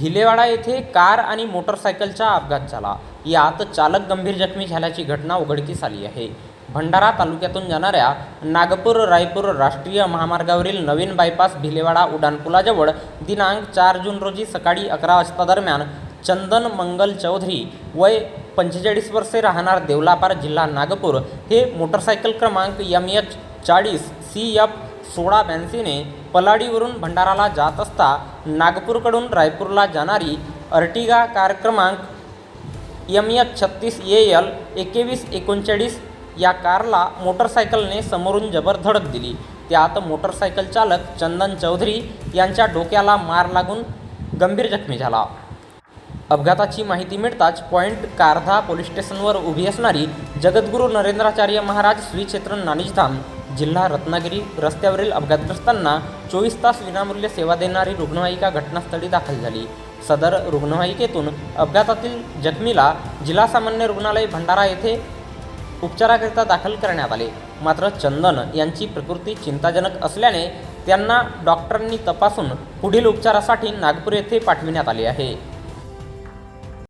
भिलेवाडा येथे कार आणि मोटरसायकलचा अपघात झाला. यात चालक गंभीर जखमी झाल्याची घटना उघडकीस आली आहे. भंडारा तालुक्यातून जाणाऱ्या नागपूर रायपूर राष्ट्रीय महामार्गावरील नवीन बायपास भिलेवाडा उड्डाणपुलाजवळ दिनांक चार जून रोजी सकाळी अकरा वाजता दरम्यान चंदन मंगल चौधरी वय पंचेचाळीस वर्षे राहणार देवलापार जिल्हा नागपूर हे मोटरसायकल क्रमांक एम एच चाळीस सी एफ सोळा ब्याऐंशीने पलाडीवरून भंडाराला जात असता नागपूरकडून रायपूरला जाणारी अर्टिगा कार क्रमांक एम एच छत्तीस ए एल एकवीस एकोणचाळीस या कारला मोटरसायकलने समोरून जबर धडक दिली. त्यात मोटरसायकल चालक चंदन चौधरी यांच्या डोक्याला मार लागून गंभीर जखमी झाला. अपघाताची माहिती मिळताच पॉईंट कारधा पोलीस स्टेशनवर उभी असणारी जगद्गुरू नरेंद्राचार्य महाराज श्रीक्षेत्र नानिजधाम जिल्हा रत्नागिरी रस्त्यावरील अपघातग्रस्तांना चोवीस तास विनामूल्य सेवा देणारी रुग्णवाहिका घटनास्थळी दाखल झाली. सदर रुग्णवाहिकेतून अपघातातील जखमीला जिल्हा सामान्य रुग्णालय भंडारा येथे उपचाराकरिता दाखल करण्यात आले. मात्र चंदन यांची प्रकृती चिंताजनक असल्याने त्यांना डॉक्टरांनी तपासून पुढील उपचारासाठी नागपूर येथे पाठविण्यात आले आहे.